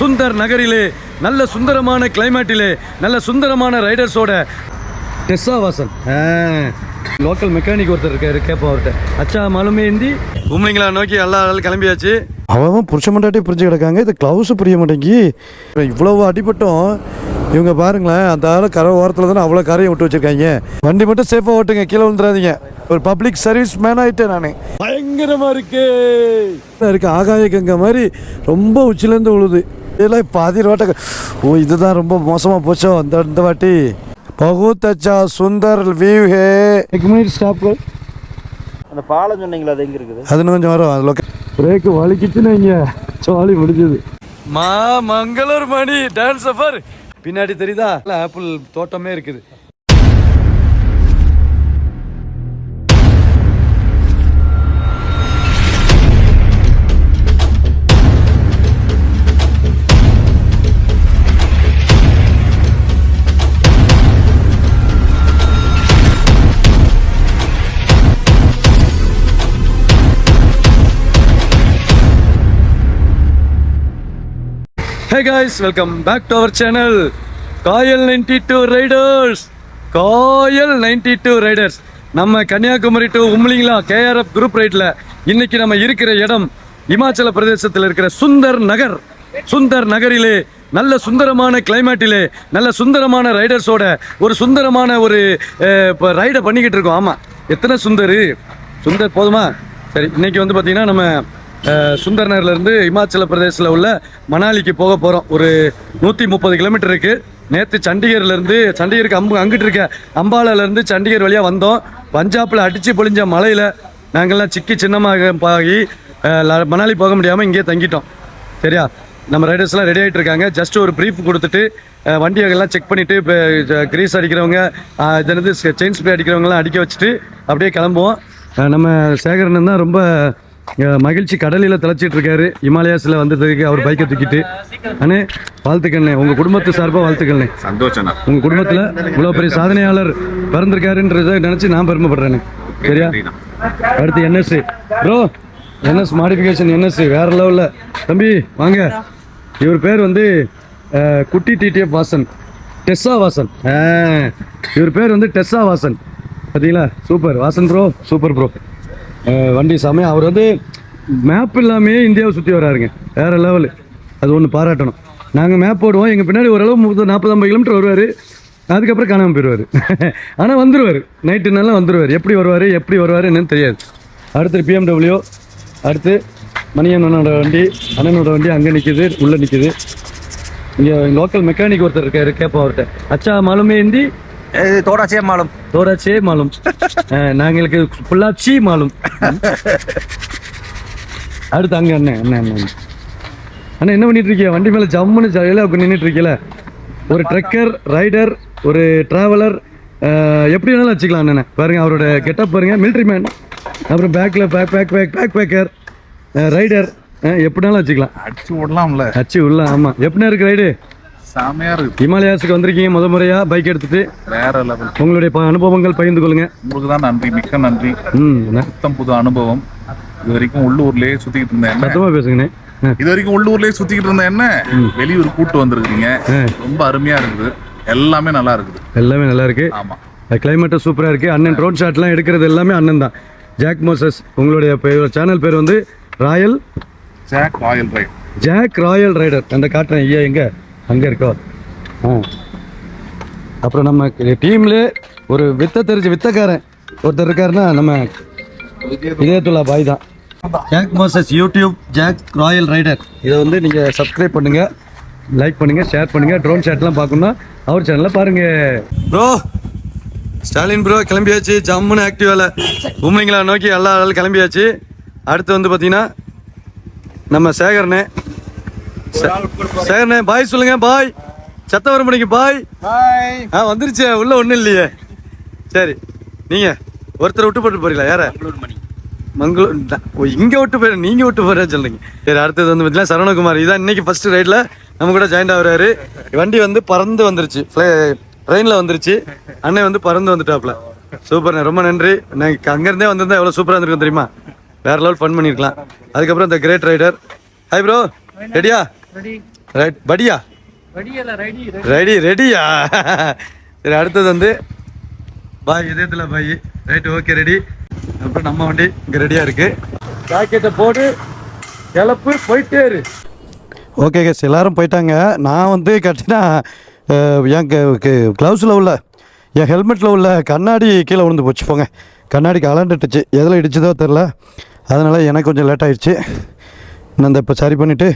சுந்தர் நகரிலே நல்ல சுந்தரமான கிளைமேட்டிலே நல்ல சுந்தரமான ரைடர்ஸோட டெஸ்ஸா வாசன்? லோக்கல் மெக்கானிக் ஒருத்தர் இருக்காரு கேட்போம் அவர்கிட்ட. அச்சா மாலுமே இந்தி உண்மைங்களா நோக்கி எல்லா ஆளும் கிளம்பியாச்சு. அவன் புருஷ மண்டாட்டி புரிஞ்சு கிடக்காங்க. இது க்ளவுஸ் புரிய மாட்டேங்கி. இவ்வளவு அடிபட்டும். இவங்க பாருங்களேன் அந்த ஆள் கரை ஓரத்தில் தானே அவ்வளோ கரையை விட்டு வச்சிருக்காங்க. வண்டி மட்டும் சேஃபாக ஓட்டுங்க கீழே விழுந்துடாதீங்க ஒரு பப்ளிக் சர்வீஸ் மேன் ஆகிட்டேன் நான். பயங்கரமா இருக்கு. இருக்கு ஆகாய கங்கை மாதிரி ரொம்ப உச்சிலேருந்து விழுது இல்லை பாதி ரோட்டை ஓ இதுதான் ரொம்ப மோசமாக போச்சோ அந்த இந்த வாட்டி. பகுத்தச்சா சுந்தர் வியூ ஹே மினிட் அந்த பாலம் சொன்னீங்களா அது எங்கே இருக்குது? அதுன்னு கொஞ்சம் வரும் அது லொக்கே பிரேக்கு வலிக்கிச்சுன்னு இங்கே சாலி முடிஞ்சது. மா மங்களூர் மணி டான்ஸ் சஃபர் பின்னாடி தெரியுதா? ஆப்பிள் தோட்டமே இருக்குது. Hey guys welcome back to our channel Kayal ninety two riders Kayal ninety two riders நம்ம Kanyakumari to Umling La KRF group ரைட்டில் இன்னைக்கு நம்ம இருக்கிற இடம் இமாச்சல பிரதேசத்தில் இருக்கிற சுந்தர் நகர். சுந்தர் நகரிலே நல்ல சுந்தரமான கிளைமேட்டிலே நல்ல சுந்தரமான ரைடர்ஸோட ஒரு சுந்தரமான ஒரு ரைடை பண்ணிக்கிட்டு இருக்கோம். ஆமாம் எத்தனை சுந்தர்? சுந்தர் போதுமா? சரி இன்னைக்கு வந்து பார்த்தீங்கன்னா நம்ம சுந்தர் நகர்லேருந்து இமாச்சல பிரதேசில் உள்ள மணாலிக்கு போக போகிறோம் ஒரு நூற்றி முப்பது கிலோமீட்டர் இருக்குது நேற்று சண்டிகர்லேருந்து சண்டிகருக்கு அம்பு அங்கிட்டு இருக்க அம்பாலாலேருந்து சண்டிகர் வழியாக வந்தோம். பஞ்சாப்பில் அடித்து பொழிஞ்ச மலையில் நாங்கள்லாம் சிக்கி சின்னமாக ஆகி மணாலி போக முடியாமல் இங்கேயே தங்கிட்டோம். சரியா? நம்ம ரைடர்ஸ்லாம் ரெடி ஆகிட்டு இருக்காங்க ஜஸ்ட் ஒரு ப்ரீஃப் கொடுத்துட்டு வண்டியெல்லாம் செக் பண்ணிவிட்டு இப்போ கிரீஸ் அடிக்கிறவங்க அஹ், இது என்னது செயின் ஸ்ப்ரே அடிக்கிறவங்கலாம் அடிக்க வச்சுட்டு அப்படியே கிளம்புவோம். நம்ம சேகரன் தான் ரொம்ப மகிழ்ச்சி கடலில் திளைச்சிட்டு இருக்காரு. இமாலயாஸில் வந்ததுக்கு அவர் பைக்கை தூக்கிட்டு. அண்ணே வாழ்த்துக்கண்ணே உங்கள் குடும்பத்து சார்பாக வாழ்த்துக்கண்ணே சந்தோஷம்ண்ணா உங்கள் குடும்பத்தில் இவ்வளோ பெரிய சாதனையாளர் பிறந்திருக்காருன்றதை நினச்சி நான் பெருமைப்படுறேனே சரியா? அடுத்து NS bro NS modification NS வேற லெவலில் தம்பி வாங்க. இவர் பேர் வந்து குட்டி டிடிஎஃப் வாசன். டெஸ்ஸா வாசன். இவர் பேர் வந்து டெஸ்ஸா வாசன். பார்த்தீங்களா? Super. Vasan bro super bro வண்டி சாமி அவர் வந்து மேப் இல்லாமே இந்தியாவை சுற்றி வராருங்க. வேறு லெவலு அது ஒன்று பாராட்டணும். நாங்கள் மேப் போடுவோம். எங்கள் பின்னாடி ஓரளவு முப்பது நாற்பது ஐம்பது கிலோமீட்டர் வருவார். அதுக்கப்புறம் காணாமல் போயிடுவார். ஆனால் வந்துடுவார் நைட்டு நல்லா வந்துடுவார் எப்படி வருவார் எப்படி வருவார் என்னன்னு தெரியாது. அடுத்து பிஎம்டபிள்யூ அடுத்து மணியண்ணனோட வண்டி அண்ணனோட வண்டி அங்கே நிற்கிது உள்ளே நிற்கிது இங்கே லோக்கல் மெக்கானிக் ஒருத்தர் இருக்கார் கேட்போம் அவர்கிட்ட. அச்சா மாலுமே இந்தி தோடாச்சே மாலம்? தோராச்சே மாலும். நாங்களுக்கு புல்லாச்சி மாலும். அடுத்து அங்க அண்ணன் அண்ணன் அண்ணன் அண்ணா. என்ன பண்ணிட்டு இருக்கீங்க? வண்டி மேல ஜம்முன்னு ஜெயில நின்றுட்டு இருக்கீல ஒரு ட்ரெக்கர் ரைடர் ஒரு டிராவலர் எப்படி வேணாலும் வச்சுக்கலாம் அண்ணனை பாருங்க அவரோட கெட்டப் பாருங்க. மிலிட்ரி மேன் அப்புறம் பேக்ல back back back back backer rider எப்படினாலும் வச்சுக்கலாம். அடிச்சு விடலாம்ல. அச்சு உள்ள ஆமா. எப்படின்னா இருக்கு ரைடு செமையா இருக்கு. ஹிமாலயாஸுக்கு வந்திருக்கீங்க முத முறையா பைக் எடுத்துட்டு. வேற லெவல் உங்களுடைய அனுபவங்கள் பகிர்ந்து கொள்ளுங்க. உங்களுக்கு தான் நன்றி மிக்க நன்றி? புத்தம் புது அனுபவம். இது வரைக்கும் உள்ளூர்லயே சுத்திக்கிட்டு இருந்தேன். சத்தமா பேசுங்கண்ணே. இது வரைக்கும் உள்ளூர்லயே சுத்திக்கிட்டு இருந்தேன். என்ன? வெளியூர் கூட்டு வந்திருக்கீங்க ரொம்ப அருமையா இருக்குது. எல்லாமே நல்லா இருக்குது. எல்லாமே நல்லா இருக்கு. ஆமா. கிளைமேட்டும் சூப்பரா இருக்கு. அண்ணன் ட்ரோன் ஷாட்லாம் எடுக்கிறது எல்லாமே அண்ணன் தான். ஜாக் மோசஸ் உங்களுடைய சேனல் பேர் வந்து Royal Jack Royal Ride Jack Royal Rider அந்த காட்டுறேன். ஐயா எங்க? அங்க இருக்கோ? ஆ. அப்புறம் நம்ம டீம்ல ஒரு வித்த தெரிஞ்ச வித்தக்காரன் ஒருத்தர் இருக்காருன்னா நம்ம இதயத்துல்லா பாய் தான். Jack Moses YouTube Jack Royal Rider இதை வந்து நீங்கள் சப்ஸ்கிரைப் பண்ணுங்க லைக் பண்ணுங்க ஷேர் பண்ணுங்க ட்ரோன் ஷாட்லாம் பார்க்கணும்னா அவர் சேனலில் பாருங்க. ப்ரோ ஸ்டாலின் ப்ரோ கிளம்பியாச்சு. ஜம்முன்னு ஆக்டிவால உண்மைங்களா நோக்கி எல்லா ஆளும் கிளம்பியாச்சு. அடுத்து வந்து பார்த்தீங்கன்னா நம்ம சேகரனே சே- சேகரனே பாய் சொல்லுங்க பாய். சத்தவரம் மணிக்கு பாய். ஆ வந்துருச்சு உள்ள ஒன்றும் இல்லையே. சரி நீங்க ஒருத்தர் விட்டு போட்டு போறீங்களா? யார? மங்களூர் ஓ இங்க விட்டு போயிரு நீங்க விட்டு போறேன்னு சொல்றீங்க. சரி அடுத்தது வந்து பார்த்தீங்கன்னா சரவணகுமார். இதான் இன்னைக்கு ஃபர்ஸ்ட் ரைட்ல நம்ம கூட ஜாயின் ஆகுறாரு. வண்டி வந்து பறந்து வந்துருச்சு. ட்ரெயினில் வந்துருச்சு. அண்ணன் வந்து பறந்து வந்துட்டாப்ல சூப்பர்ண்ணே ரொம்ப நன்றி. நான் அங்கேருந்தே வந்திருந்தா எவ்வளோ சூப்பராக இருந்திருக்கும் தெரியுமா? வேற லெவல் ஃபன் பண்ணியிருக்கலாம் அதுக்கப்புறம் இந்த கிரேட் ரைடர் ஹாய் ப்ரோ ரெடியா ரைட் படியா ரெடி ரெடியா சரி அடுத்தது வந்து பாய் இதயத்தில் பாய். ரைட் ஓகே ரெடி அப்புறம் நம்ம வண்டி இங்கே ரெடியாக இருக்கு. ஜாக்கெட்டை போடு. கிளப்பு போயிட்டே இரு. ஓகே கேஸ் எல்லாரும் போயிட்டாங்க. நான் வந்து கட்டினா என் க்ளவுஸில் உள்ள என் ஹெல்மெட்டில் உள்ள கண்ணாடி கீழே விழுந்து போச்சு. போங்க. கண்ணாடிக்கு அலண்டுட்டுச்சு எதில் இடிச்சதோ தெரில அதனால் எனக்கு கொஞ்சம் லேட் ஆயிடுச்சு. நான் இந்த இப்போ சரி பண்ணிவிட்டு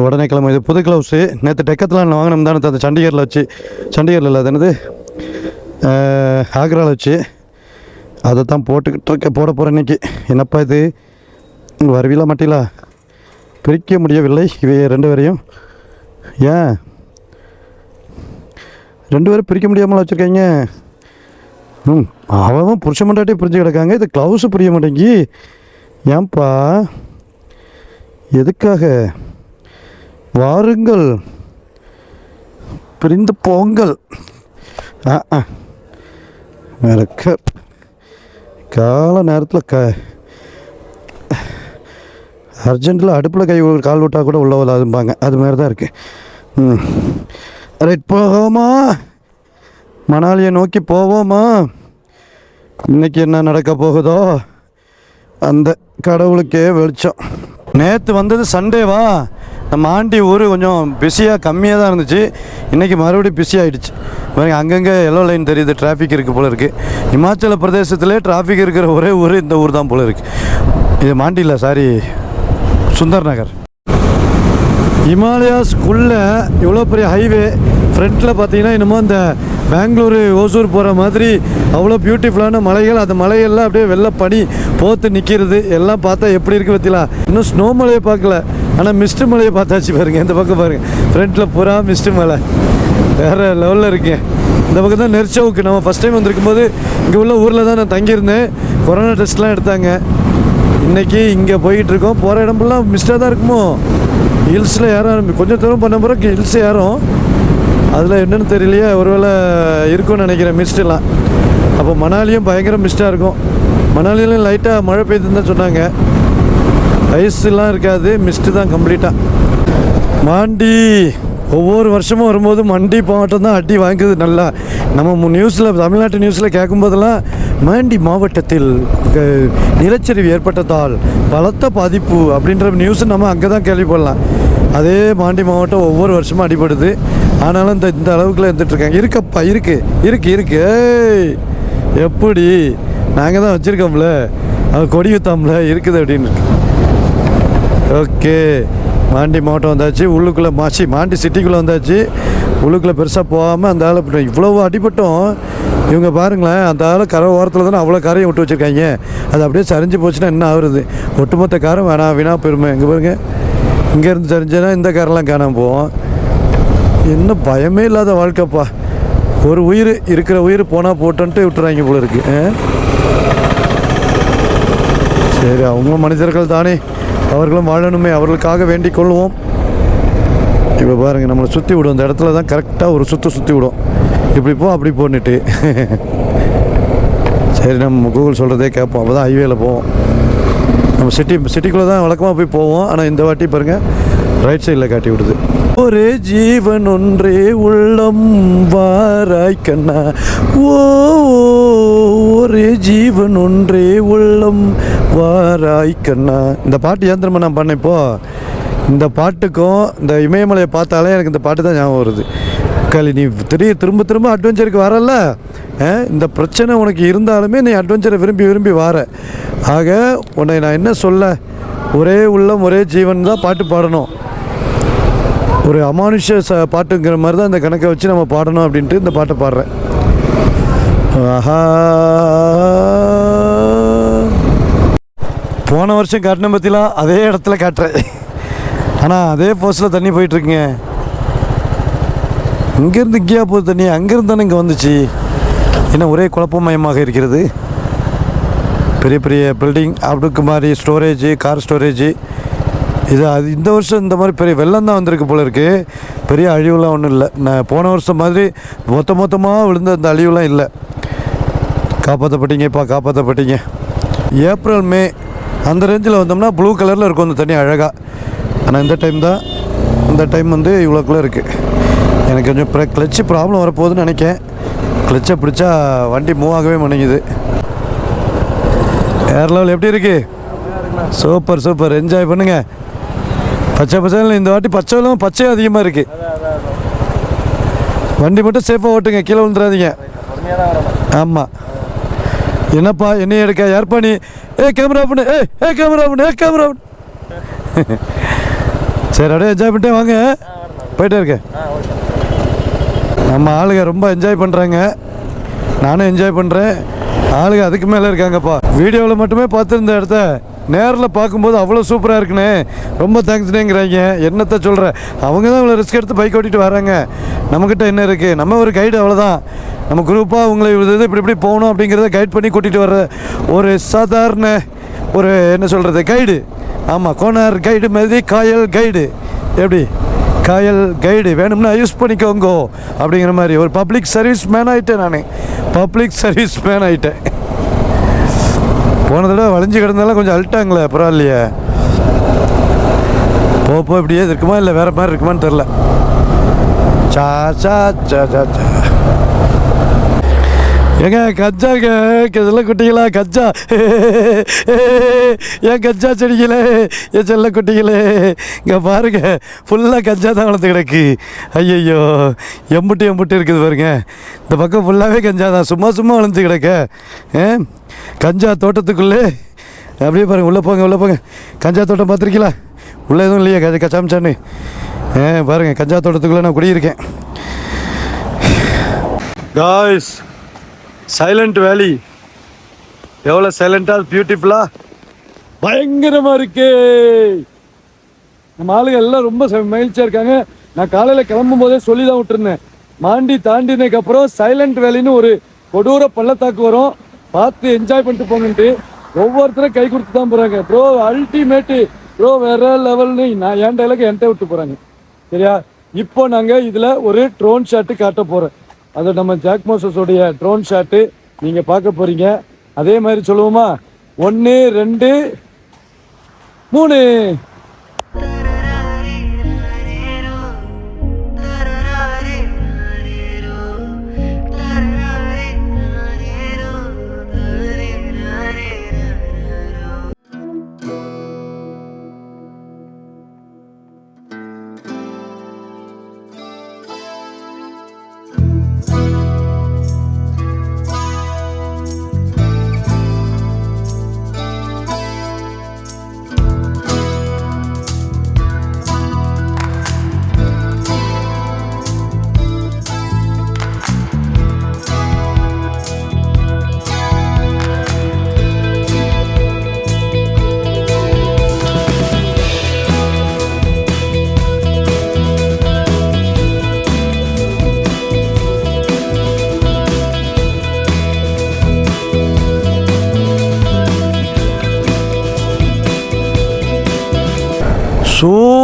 உடனே கிளம்பு. இது புது க்ளவுஸு நேற்று டெக்கத்தில் வாங்கினோம் தானே அந்த சண்டிகரில் வச்சு. சண்டிகரில் இல்லை அது என்னது? ஆக்ராவில் வச்சு. அதை தான் போட்டுக்கிட்டு இருக்க போட போகிறேன் இன்றைக்கி என்னப்பா இது? வருவீங்களா மாட்டீங்களா? பிரிக்க முடியவில்லை இவை ரெண்டு பேரையும். ஏன்? ரெண்டு பேரும் பிரிக்க முடியாமல் வச்சுருக்கீங்க. ம் அவன் புருஷ மண்டாட்டி பிரிஞ்சு கிடக்காங்க. இது க்ளவுஸு புரிய மாட்டேங்கி. ஏன்பா? எதுக்காக? வாருங்கள். பிரிந்து போங்கள். ஆ ஆ. கால நேரத்தில் க அர்ஜென்ட்டில் அடுப்பில் கை கால் விட்டால் கூட உள்ள வராதும்பாங்க. அது மாதிரி தான் இருக்குது ம். ரைட் போவோமா? மணாலியை நோக்கி போவோமா? இன்றைக்கி என்ன நடக்க போகுதோ? அந்த கடவுளுக்கே வெளிச்சம். நேற்று வந்தது சண்டேவா நம்ம ஆண்டி ஊர் கொஞ்சம் பிஸியாக கம்மியாக தான் இருந்துச்சு. இன்றைக்கி மறுபடியும் பிஸி ஆகிடுச்சு பாருங்க அங்கங்கே எல்லோ லைன் தெரியுது டிராஃபிக் இருக்குது போல இருக்குது இமாச்சல பிரதேசத்திலே டிராஃபிக் இருக்கிற ஒரே ஊர் இந்த ஊர் தான் போல இருக்குது இது மாண்டியில் சாரி சுந்தர் நகர். ஹிமாலயாஸ்குள்ளே இவ்வளோ பெரிய ஹைவே ஃப்ரண்ட்டில் பார்த்தீங்கன்னா என்னமோ இந்த பெங்களூரு ஓசூர் போகிற மாதிரி அவ்வளோ பியூட்டிஃபுல்லான மலைகள் அந்த மலையெல்லாம் அப்படியே வெள்ளை பனி போத்து நிற்கிறது எல்லாம் பார்த்தா எப்படி இருக்குது பற்றிலாம் இன்னும் ஸ்னோ மலையை பார்க்கல. ஆனால் மிஸ்ட் மலையை பார்த்தாச்சு பாருங்க. இந்த பக்கம் பாருங்கள் ஃப்ரண்ட்டில் பூரா மிஸ்ட் மலை. வேறு லெவலில் இருக்கேன் இந்த பக்கம் தான் நெர்ச்சவுக்கு நம்ம ஃபஸ்ட் டைம் வந்திருக்கும் போது இங்கே உள்ள ஊரில் தான் நான் தங்கியிருந்தேன். கொரோனா டெஸ்ட்லாம் எடுத்தாங்க. இன்னைக்கு இங்கே போய்கிட்டு இருக்கோம். போகிற இடம்லாம் மிஸ்டாக தான் இருக்குமோ? ஹில்ஸில் ஏற ஆரம்பி கொஞ்சம் தூரம் பண்ண பிறகு ஹில்ஸ் ஏறும். அதில் என்னென்னு தெரியலையே ஒருவேளை இருக்கும்னு நினைக்கிறேன் மிஸ்டெல்லாம் அப்போ மணாலியும் பயங்கர மிஸ்டாக இருக்கும். மணாலியிலும் லைட்டாக மழை பெய்துன்னு தான் சொன்னாங்க. ஐஸ்லாம் இருக்காது மிஸ்ட்டு தான் கம்ப்ளீட்டாக மாண்டி ஒவ்வொரு வருஷமும் வரும்போது மண்டி மாவட்டம் தான் அடி வாங்குது நல்லா. நம்ம நியூஸில் தமிழ்நாட்டு நியூஸில் கேட்கும்போதெல்லாம் மாண்டி மாவட்டத்தில் நிலச்சரிவு ஏற்பட்டதால் பலத்த பாதிப்பு அப்படின்ற நியூஸ் நம்ம அங்கே தான் கேள்விப்படலாம். அதே மாண்டி மாவட்டம் ஒவ்வொரு வருஷமும் அடிபடுது. ஆனாலும் இந்த இந்த அளவுக்குலாம் இருந்துகிட்ருக்காங்க இருக்கப்பா இருக்கு. இருக்கு இருக்கு. ஏய் எப்படி? நாங்கள் தான் வச்சுருக்கோம்ல. அது கொடி வித்தாம்ல இருக்குது அப்படின்னு. ஓகே. மாண்டி மாவட்டம் வந்தாச்சு. உள்ளுக்குள்ளே மாசி மாண்டி சிட்டிக்குள்ளே வந்தாச்சு. உள்ளுக்குள்ளே பெருசாக போகாமல் அந்த ஆள் இவ்வளோ இவ்வளவு இவங்க பாருங்களேன் அந்த ஆள் கரை ஓரத்தில் தானே அவ்வளோ கரையும் விட்டு வச்சுருக்காங்க. அது அப்படியே சரிஞ்சு போச்சுன்னா என்ன ஆகுறது? ஒட்டுமொத்த காரம் வேணாம் வீணா பெருமை இங்கே பாருங்க. இங்கேருந்து சரிஞ்சேன்னா இந்த காரெல்லாம் காணாமல் போவோம். என்ன பயமே இல்லாத வாழ்க்கைப்பா. ஒரு உயிர் இருக்கிற உயிர் போனால் போட்டோன்ட்டு விட்டுறாங்க போல இருக்கு சரி அவங்களும் மனிதர்கள் தானே. அவர்களும் வாழணுமே அவர்களுக்காக வேண்டிக் கொள்வோம். இப்போ பாருங்கள் நம்மளை சுற்றி விடும். இந்த இடத்துல தான் கரெக்டாக ஒரு சுற்று சுற்றி விடும். இப்படி போ அப்படி போன்னுட்டு. சரி நம்ம கூகுள் சொல்கிறதே கேட்போம். அப்போ தான் ஹைவேல போவோம். நம்ம சிட்டி சிட்டிக்குள்ளே தான் வழக்கமாக போய் போவோம். ஆனால் இந்த வாட்டி பாருங்கள் ரைட் சைடில் காட்டி விடுது. ஒரே ஜீவன் ஒன்றே உள்ளம் வாராய் கண்ணா. ஓ ஒரே ஜீவன் ஒன்றே உள்ளம் வாராய் கண்ணா. இந்த பாட்டு ஏன் திரும்ப நான் பண்ணேன் இப்போ இந்த பாட்டுக்கும் இந்த இமயமலையை பார்த்தாலே எனக்கு இந்த பாட்டு தான் ஞாபகம் வருது. களி நீ திடீர் திரும்ப திரும்ப அட்வென்ச்சருக்கு வரல? இந்த பிரச்சனை உனக்கு இருந்தாலுமே நீ அட்வென்ச்சரை விரும்பி விரும்பி வார. ஆக உன்னை நான் என்ன சொல்ல? ஒரே உள்ளம் ஒரே ஜீவன் தான் பாட்டு பாடணும். ஒரு அமானுஷ ச பாட்டுங்கிற மாதிரி தான் இந்த கணக்கை வச்சு நம்ம பாடணும் அப்படின்ட்டு இந்த பாட்டை பாடுறேன். ஆஹா. போன வருஷம் காட்டின பற்றிலாம் அதே இடத்துல காட்டுறேன். ஆனால் அதே போஸ்டில் தண்ணி போயிட்டுருக்குங்க. இங்கேருந்து இங்கேயா போகுது தண்ணி அங்கேருந்து தானே இங்கே வந்துச்சு. என்ன ஒரே குழப்பமயமாக இருக்கிறது. பெரிய பெரிய பில்டிங் அப்படிக்கு மாதிரி ஸ்டோரேஜ் கார் ஸ்டோரேஜ் இது அது இந்த வருஷம் இந்த மாதிரி பெரிய வெள்ளம் தான் வந்திருக்கு போல இருக்கு. பெரிய அழிவுலாம் ஒன்றும் இல்லை. நான் போன வருஷம் மாதிரி மொத்த மொத்தமாக விழுந்த அந்த அழிவுலாம் இல்லை. காப்பாற்றப்பட்டீங்கப்பா காப்பாற்றப்பட்டீங்க ஏப்ரல் மே அந்த ரேஞ்சில் வந்தோம்னா ப்ளூ கலரில் இருக்கும் அந்த தண்ணி அழகாக ஆனால் இந்த டைம் தான் இந்த டைம் வந்து இவ்வளோக்குள்ளே இருக்குது எனக்கு கொஞ்சம் ப்ர கிளச்சு ப்ராப்ளம் வரப்போகுதுன்னு நினைக்கேன். கிளச்சை பிடிச்சா வண்டி மூவ் ஆகவே மாட்டேங்குது. ஏர் லெவல் எப்படி இருக்கு? சூப்பர் சூப்பர் என்ஜாய் பண்ணுங்கள் பச்சை பச்சை இந்த வாட்டி பச்சை இல்லாமல் பச்சை அதிகமாக இருக்குது வண்டி மட்டும் சேஃபாக ஓட்டுங்க கீழே விழுந்துடாதீங்க ஆமாம் என்னப்பா என்ன எடுக்க யார் பண்ணி? ஏ கேமரா பண்ணு. ஏ ஏ கேமரா பண்ணு ஏ கேமரா பண்ணு. சரி அப்படியே என்ஜாய் பண்ணிட்டே வாங்க. போயிட்டே இருக்கேன் நம்ம ஆளுங்க ரொம்ப என்ஜாய் பண்ணுறாங்க நானும் என்ஜாய் பண்ணுறேன் ஆளுங்க அதுக்கு மேலே இருக்காங்கப்பா. வீடியோவில் மட்டுமே பார்த்துருந்த இடத்த நேரில் பார்க்கும்போது அவ்வளோ சூப்பராக இருக்குண்ணே ரொம்ப தேங்க்ஸ்னேங்கிறாங்க என்னத்தை சொல்கிறேன் அவங்க தான் இவ்வளோ ரிஸ்க் எடுத்து பைக் ஓட்டிட்டு வராங்க நம்மக்கிட்ட என்ன இருக்குது நம்ம ஒரு கைடு அவ்வளோதான் நம்ம குரூப்பாக உங்களை இது இப்படி இப்படி போகணும் அப்படிங்கிறத கைட் பண்ணி கூட்டிகிட்டு வர்ற ஒரு சாதாரண ஒரு என்ன சொல்கிறது கைடு ஆமாம் கோனார் கைடு மாதிரி காயல் கைடு எப்படி? காயல் கைடு வேணும்னா யூஸ் பண்ணிக்கோங்க. அப்படிங்கிற மாதிரி. ஒரு பப்ளிக் சர்வீஸ் மேன் ஆகிட்டேன் நான். பப்ளிக் சர்வீஸ் மேன் ஆகிட்டேன் போன தடவை வளைஞ்சு கிடந்தாலும் கொஞ்சம் அல்ட்டாங்களே பரவாயில்லையே. போ போ இப்படியே இருக்குமா இல்லை வேறு மாதிரி இருக்குமான்னு தெரில சா சா சா சா சா. ஏங்க கஜ்ஜா செல்ல குட்டிகளா கஜ்ஜா ஏன் கஜ்ஜா செடிகளே என் செல்ல குட்டிகளே? இங்கே பாருங்க ஃபுல்லாக கஜ்ஜா தான் வளர்த்து கிடக்கு. ஐயையோ எம்புட்டு எம்புட்டு இருக்குது பாருங்க. இந்த பக்கம் ஃபுல்லாகவே கஞ்சா தான். சும்மா சும்மா வளர்ந்து கிடக்க. ஏ? கஞ்சா தோட்டத்துக்குள்ளே. அப்படியே பாருங்க உள்ளே போங்க உள்ளே போங்க. கஞ்சா தோட்டம் பார்த்துருக்கீங்களா? உள்ளே எதுவும் இல்லையா கஜ கச்சாமிச்சான்னு ஏன் பாருங்கள் கஞ்சா தோட்டத்துக்குள்ளே நான் குடியிருக்கேன். காய்ஸ் சைலண்ட் வேலி எவ்வளோ சைலண்டாக பியூட்டிஃபுல்லாக பயங்கரமாக இருக்கு. நம்ம ஆளுங்க எல்லாம் ரொம்ப செ- மகிழ்ச்சியா இருக்காங்க. நான் காலையில் கிளம்பும் போதே சொல்லி தான் விட்டுருந்தேன். மாண்டி தாண்டினதுக்கு அப்புறம் சைலண்ட் வேலின்னு ஒரு கொடூர பள்ளத்தாக்கு வரும். பார்த்து என்ஜாய் பண்ணிட்டு போங்கன்ட்டு ஒவ்வொருத்தரும் கை கொடுத்து தான் போகிறாங்க ப்ரோ அல்டிமேட்டு ப்ரோ வேற லெவல்னு நான் என் டைலாக் என்கிட்ட விட்டு போகிறாங்க சரியா? இப்போ நாங்கள் இதில் ஒரு ட்ரோன் ஷாட்டு காட்ட போகிறோம் அது நம்ம ஜாக் மோசஸோடைய ட்ரோன் ஷாட்டு நீங்கள் பார்க்க போகிறீங்க அதே மாதிரி சொல்லுவோமா? ஒன்று ரெண்டு மூணு.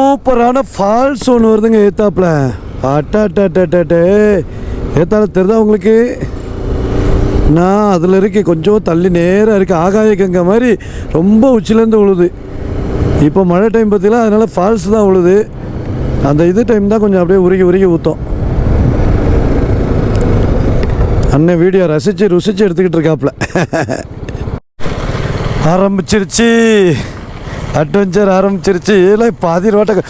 சூப்பரான ஃபால்ஸ் ஒன்று வருதுங்க ஏத்தாப்புல. அட்டாட்டே ஏத்தால தெரிதா உங்களுக்கு? நான் அதில் இருக்க கொஞ்சம் தள்ளி நேராக இருக்குது ஆகாய கங்கை மாதிரி ரொம்ப உச்சிலேருந்து உழுது. இப்போ மழை டைம் பார்த்தீங்கன்னா அதனால் ஃபால்ஸ் தான் உழுது. அந்த இது டைம் தான் கொஞ்சம் அப்படியே உருகி உருகி ஊற்றும் அண்ணன் வீடியோ ரசித்து ருசித்து எடுத்துக்கிட்டு இருக்காப்புல. ஆரம்பிச்சிருச்சு. அட்வென்ச்சர் ஆரம்பிச்சிருச்சு. இல்லை பாதி ரோட்டை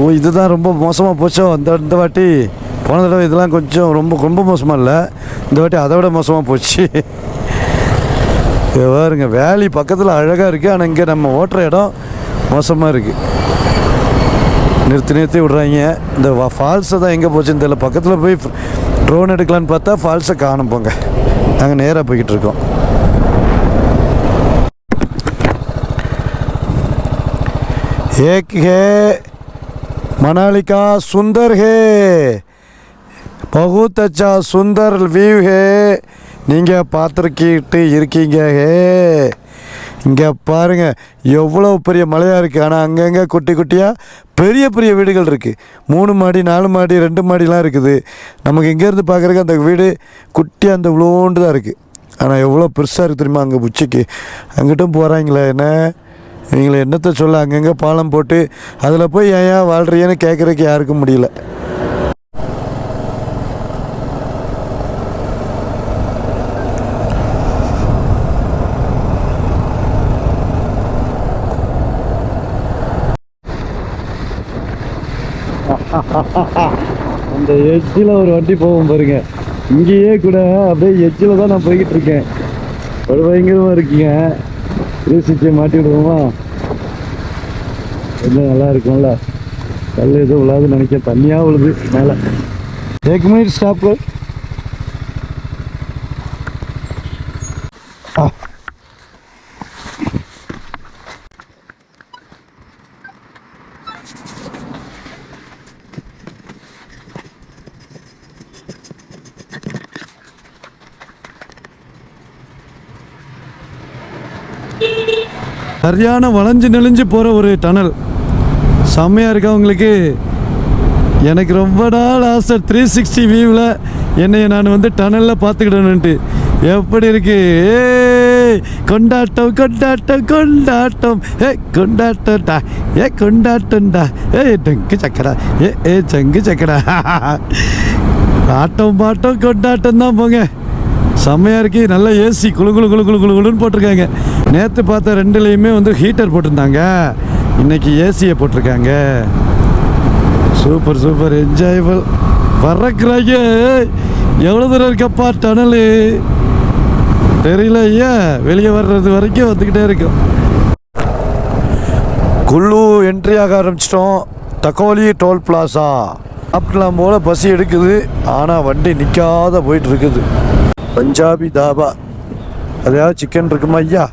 ஓ இதுதான் ரொம்ப மோசமாக போச்சோ அந்த இந்த வாட்டி. போன தடவை இதெல்லாம் கொஞ்சம் ரொம்ப ரொம்ப மோசமாக இல்லை. இந்த வாட்டி அதை விட மோசமாக போச்சு. பாருங்க வேலி பக்கத்தில் அழகாக இருக்குது ஆனால் இங்கே நம்ம ஓட்டுற இடம் மோசமாக இருக்குது நிறுத்தி நிறுத்தி விட்றாங்க. இந்த ஃபால்ஸை தான் எங்கே போச்சுன்னு தெரியல. பக்கத்தில் போய் ட்ரோன் எடுக்கலான்னு பார்த்தா ஃபால்ஸை காணும் போங்க. நாங்கள் நேராக போய்கிட்டு இருக்கோம். एक है मनाली का सुंदर है बहुत अच्छा सुंदर व्यू है நீங்கள் பார்த்துருக்கிட்டு இருக்கீங்க ஹே இங்கே பாருங்க எவ்வளோ பெரிய மலையாக இருக்குது ஆனால் அங்கங்கே குட்டி குட்டியாக பெரிய பெரிய வீடுகள் இருக்குது மூணு மாடி நாலு மாடி ரெண்டு மாடிலாம் இருக்குது நமக்கு இங்கேருந்து பார்க்குறக்கு அந்த வீடு குட்டியாக அந்த இவ்வளோண்டு தான் இருக்குது ஆனால் எவ்வளோ பெருசாக இருக்குது தெரியுமா அங்கே உச்சிக்கு அங்கிட்டும் போகிறாங்களே என்ன இவங்களை என்னத்தை சொல்ல அங்கங்கே பாலம் போட்டு அதில் போய் ஏன் வாழ்கிறீன்னு வாழ்றியன்னு கேட்குறதுக்கு யாருக்கும் முடியல. அந்த எஜ்ஜில் ஒரு வண்டி போகும் பாருங்க. இங்கேயே கூட அப்படியே எஜ்ஜில் தான் நான் போய்கிட்டு இருக்கேன். ஒரு பயங்கரமாக இருக்கீங்க. யூசிச்சு மாட்டி விடுவோமா கொஞ்சம் நல்லா இருக்கும்ல? கல் எதுவும் விழாதுன்னு நினைக்க தண்ணியாக விழுது மேலே. ஏக்கு மினிட் ஸ்டாப்பு சரியான வளைஞ்சு நெளிஞ்சு போகிற ஒரு டனல். செம்மையாக இருக்கா அவங்களுக்கு எனக்கு ரொம்ப நாள் ஆசை த்ரீ சிக்ஸ்டி வியூவில் என்னை நான் வந்து டனலில் பார்த்துக்கிடணுன்ட்டு எப்படி இருக்கு? கொண்டாட்டம் கொண்டாட்டம் கொண்டாட்டம். ஏ கொண்டாட்டம்டா. ஏ கொண்டாட்டம்டா. ஏ டங்கு சக்கரா. ஏ ஏ சங்கு சக்கரா. ஆட்டம் பாட்டம் கொண்டாட்டம் தான் போங்க. செம்மையாக இருக்கு. நல்ல ஏசி குழு குழு குழு குழு குளு போட்டிருக்காங்க. நேற்று பார்த்த ரெண்டுலேயுமே வந்து ஹீட்டர் போட்டிருந்தாங்க. இன்னைக்கு ஏசியை போட்டிருக்காங்க. சூப்பர் சூப்பர் என்ஜாயபிள் வரக்குறாங்க எவ்வளோ தூரம் இருக்கப்பா டனலு தெரியல ஐயா. வெளியே வர்றது வரைக்கும் வந்துக்கிட்டே இருக்கும் குள்ளு என்ட்ரி ஆக ஆரம்பிச்சிட்டோம். தக்கோலி டோல் பிளாசா சாப்பிடலாம் போல பசி எடுக்குது. ஆனால் வண்டி நிற்காத போயிட்டு இருக்குது. பஞ்சாபி தாபா. அதாவது சிக்கன் இருக்குமா ஐயா?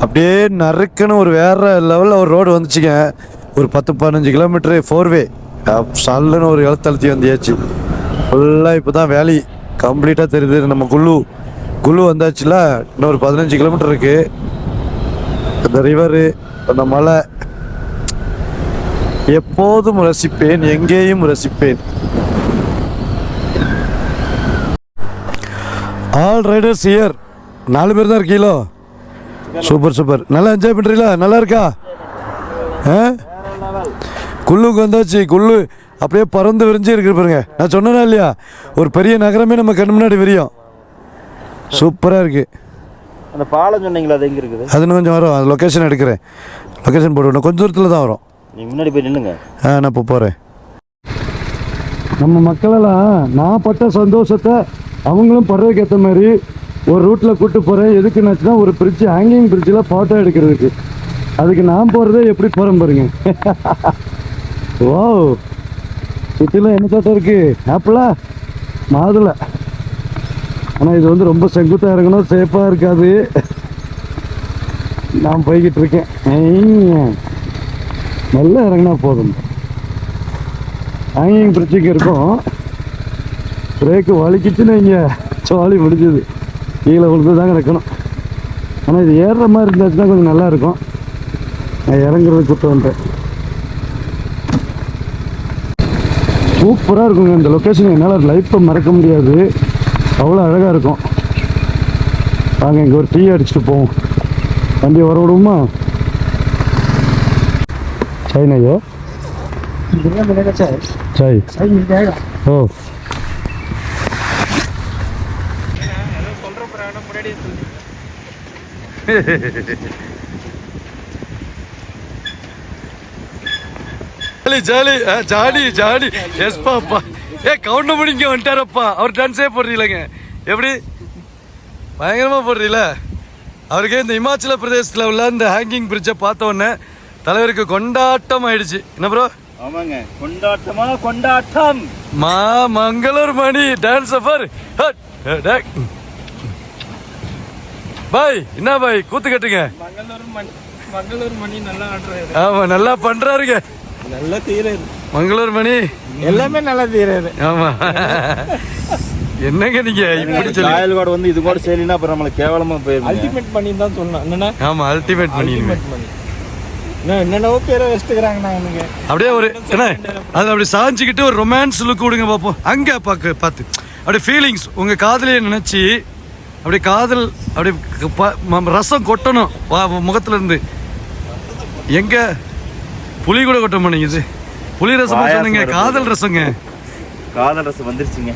அப்படியே நறுக்குன்னு ஒரு வேற லெவலில் ஒரு ரோடு வந்துச்சுங்க. ஒரு பத்து பதினஞ்சு கிலோமீட்டரு ஃபோர்வே சல்லுன்னு ஒரு இளத்தழுத்தி வந்தியாச்சு. ஃபுல்லாக இப்போ தான் வேலி. கம்ப்ளீட்டாக தெரியுது. நம்ம குள்ளு குள்ளு வந்தாச்சுல. இன்னும் ஒரு பதினஞ்சு கிலோமீட்டர் இருக்கு. அந்த ரிவரு அந்த மலை. எப்போதும் ரசிப்பேன் எங்கேயும் ரசிப்பேன். ஆல் ரைடர்ஸ் இயர் நாலு பேர் தான் இருக்கீங்களோ? சூப்பர் சூப்பர் நல்லா என்ஜாய் பண்ணுறீங்களா நல்லா இருக்கா? ஆ? குள்ளுக்கு வந்தாச்சு குள்ளு அப்படியே பறந்து விரிஞ்சு இருக்கு பாருங்க. நான் சொன்னேனா இல்லையா? ஒரு பெரிய நகரமே நம்ம கண் முன்னாடி விரியும். சூப்பராக இருக்கு. அந்த பாலம் சொன்னீங்களா அது எங்க இருக்குது? அது இன்னும் கொஞ்சம் வரும். அது லொக்கேஷன் எடுக்கிறேன். லொக்கேஷன் போட்டு விடணும். கொஞ்சம் தூரத்தில் தான் வரும். நீங்க முன்னாடி போய் நில்லுங்க. ஆ நான் இப்போ போகிறேன் நம்ம மக்களெல்லாம் நான் பட்ட சந்தோஷத்தை அவங்களும் படுறதுக்கு ஏற்ற மாதிரி ஒரு ரூட்டில் கூட்டு போகிறேன் எதுக்குன்னாச்சுன்னா ஒரு பிரிட்ஜ் ஹேங்கிங் பிரிட்ஜில் ஃபோட்டோ எடுக்கிறதுக்கு. அதுக்கு நான் போகிறதே எப்படி போகிறேன் பாருங்க. ஓ சுற்றிலும் என்ன தோட்டம் இருக்குது ஆப்பிளா மாதுளை. ஆனால் இது வந்து ரொம்ப செங்குத்தாக இருக்கணும் சேஃபாக இருக்காது. நான் போய்கிட்டு இருக்கேன். ஐயா. நல்லா இறங்கினா போதும். ஹேங்கிங் பிரிட்ஜுக்கு இருக்கும். பிரேக்கு வலிக்கிச்சுன்னு இங்கே சாலி முடிஞ்சது. கீழே விழுந்து தாங்க இருக்கணும் ஆனால் இது ஏறுற மாதிரி இருந்துச்சுன்னா கொஞ்சம் நல்லாயிருக்கும். நான் இறங்குறது கூப்பிட்டு வந்துட்டேன் சூப்பராக இருக்குங்க. இந்த லொக்கேஷன் என்னால் லைஃப்பை மறக்க முடியாது. அவ்வளோ அழகாக இருக்கும். நாங்கள் இங்கே ஒரு டீ அடிச்சுட்டு போவோம். வண்டி வர விடுவோமா? சைன் ஐயா? சாய் ஓ. Jolly jolly jolly jolly. Yes பாப்பா. ஏ கவுண்டமணி இங்கே வந்துட்டாரப்பா. அவர் டான்ஸே போடுறீங்களங்க எப்படி? பயங்கரமாக போடுறீல? அவருக்கு இந்த இமாச்சல பிரதேசத்தில் உள்ள இந்த ஹேங்கிங் பிரிட்ஜை பார்த்த உடனே தலைவருக்கு கொண்டாட்டம் ஆயிடுச்சு. என்ன ப்ரோ ஆமாங்க. கொண்டாட்டமா கொண்டாட்டம். மா மங்களூர் மணி. டான்ஸ் பார். பாய் என்ன பாய் கூத்து கட்டுங்க? மங்களூர் மணி மங்களூர் மணி நல்லா ஆடுறாரு. ஆமா நல்லா பண்றாருங்க. நல்லா தீராது மங்களூர் மணி. எல்லாமே நல்லா தீராது ஆமா. என்னங்க நீங்க இப்படி சொல்லி காயல் கூட வந்து இது கூட சரினா அப்புறம் நம்மளுக்கு கேவலமா போயிருங்க அல்டிமேட் பண்ணி தான் சொன்னேன் என்னன்னா ஆமா அல்டிமேட் பண்ணி என்னென்னவோ பேரை வச்சுக்கிறாங்க நான் உனக்கு அப்படியே ஒரு என்ன அது அப்படி சாஞ்சிக்கிட்டு ஒரு ரொமான்ஸ் லுக் கொடுங்க பார்ப்போம் அங்க பாக்க பார்த்து அப்படியே ஃபீலிங்ஸ் உங்க காதலியை நினைச்சு அப்படியே காதல் அப்படியே ரசம் கொட்டணும். வா முகத்துல இருந்து. எங்க? புளி கூட கொட்ட மாட்டேங்குது. புளி ரசம் சொன்னீங்க. காதல் ரசங்க. காதல் ரசம் வந்துருச்சுங்க.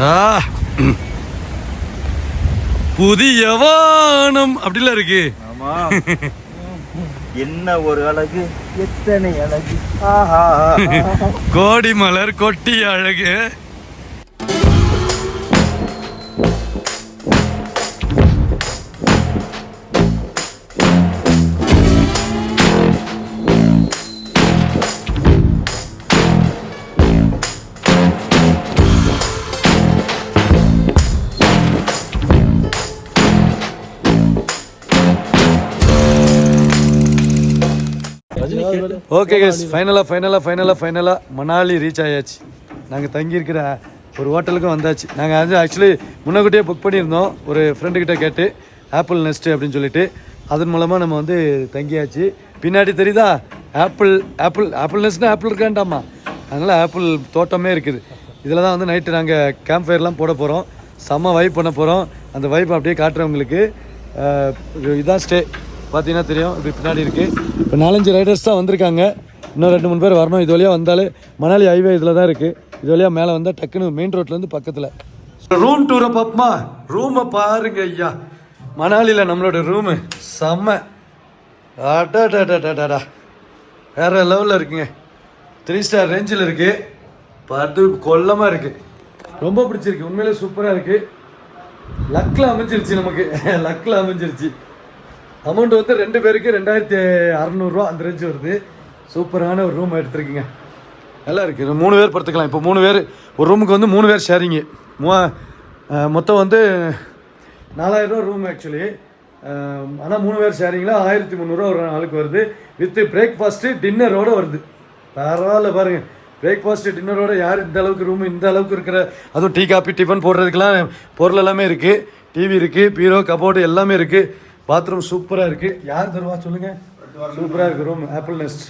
ஆ. புதிய வானம். அப்படிலாம் இருக்கு. ஆமா. என்ன ஒரு அழகு? எத்தனை அழகு? கோடி மலர் கொட்டி அழகு. ஓகே கேஸ் ஃபைனலாக ஃபைனலாக ஃபைனலாக ஃபைனலாக மணாலி ரீச் ஆயாச்சு. நாங்கள் தங்கியிருக்கிற ஒரு ஹோட்டலுக்கும் வந்தாச்சு. நாங்கள் வந்து ஆக்சுவலி முன்னக்கூட்டியே புக் பண்ணியிருந்தோம். ஒரு ஃப்ரெண்டுக்கிட்ட கேட்டு ஆப்பிள் நெஸ்ட்டு அப்படின்னு சொல்லிட்டு. அதன் மூலமாக நம்ம வந்து தங்கியாச்சு. பின்னாடி தெரியுதா? ஆப்பிள் ஆப்பிள் ஆப்பிள் நெஸ்ட்னா ஆப்பிள் இருக்காண்டாமா? அதனால் ஆப்பிள் தோட்டமே இருக்குது. இதில் தான் வந்து நைட்டு நாங்கள் கேம்ப் ஃபயர்லாம் போட போகிறோம் செம்ம வைப் பண்ண போகிறோம் அந்த வைப் அப்படியே காட்டுறவங்களுக்கு இதுதான் இதான் ஸ்டே பார்த்தீங்கன்னா தெரியும். இப்படி பின்னாடி இருக்குது இப்போ நாலஞ்சு ரைடர்ஸ் தான் வந்திருக்காங்க. இன்னும் ரெண்டு மூணு பேர் வரணும். இது வழியாக வந்தாலே மணாலி ஹைவே இதில் தான் இருக்குது இது வழியாக மேலே வந்தால் டக்குன்னு மெயின் ரோட்லேருந்து பக்கத்தில். ரூம் டூரை பார்ப்போமா ரூமை பாருங்க ஐயா. மணாலியில் நம்மளோட ரூமு செம்ம. அடாடாடாடாடா வேற லெவலில் இருக்குங்க. த்ரீ ஸ்டார் ரேஞ்சில் இருக்குது படு கொல்லமாக இருக்குது ரொம்ப பிடிச்சிருக்கு. உண்மையிலே சூப்பராக இருக்குது லக்கில் அமைஞ்சிருச்சு நமக்கு. லக்கில் அமைஞ்சிருச்சு. அமௌண்ட் வந்து ரெண்டு பேருக்கு ரெண்டாயிரத்தி அறநூறுவா அந்த ரேஞ்சு வருது. சூப்பரான ஒரு ரூம் எடுத்துருக்கீங்க. நல்லா இருக்குது மூணு பேர் படுத்துக்கலாம். இப்போ மூணு பேர் ஒரு ரூமுக்கு வந்து மூணு பேர் ஷேரிங்கு அஹ் மொத்தம் வந்து நாலாயிரரூவா ரூம் ஆக்சுவலி ஆனால் மூணு பேர் ஷேரிங்கில் ஆயிரத்தி முந்நூறுரூவா ஒரு நாளுக்கு வருது. வித் பிரேக்ஃபாஸ்ட்டு டின்னரோட வருது. பரவாயில்ல பாருங்கள் பிரேக்ஃபாஸ்ட்டு டின்னரோட யார் இந்த அளவுக்கு ரூம் இந்த அளவுக்கு இருக்கிற அதுவும் டீ காபி டிஃபன் போடுறதுக்கெல்லாம் பொருள் எல்லாமே இருக்குது டிவி இருக்குது பீரோ கபோர்டு எல்லாமே இருக்குது பாத்ரூம் சூப்பராக இருக்குது யார் தருவா சொல்லுங்கள் சூப்பராக இருக்குது ரூம் ஆப்பிள் நெஸ்ட்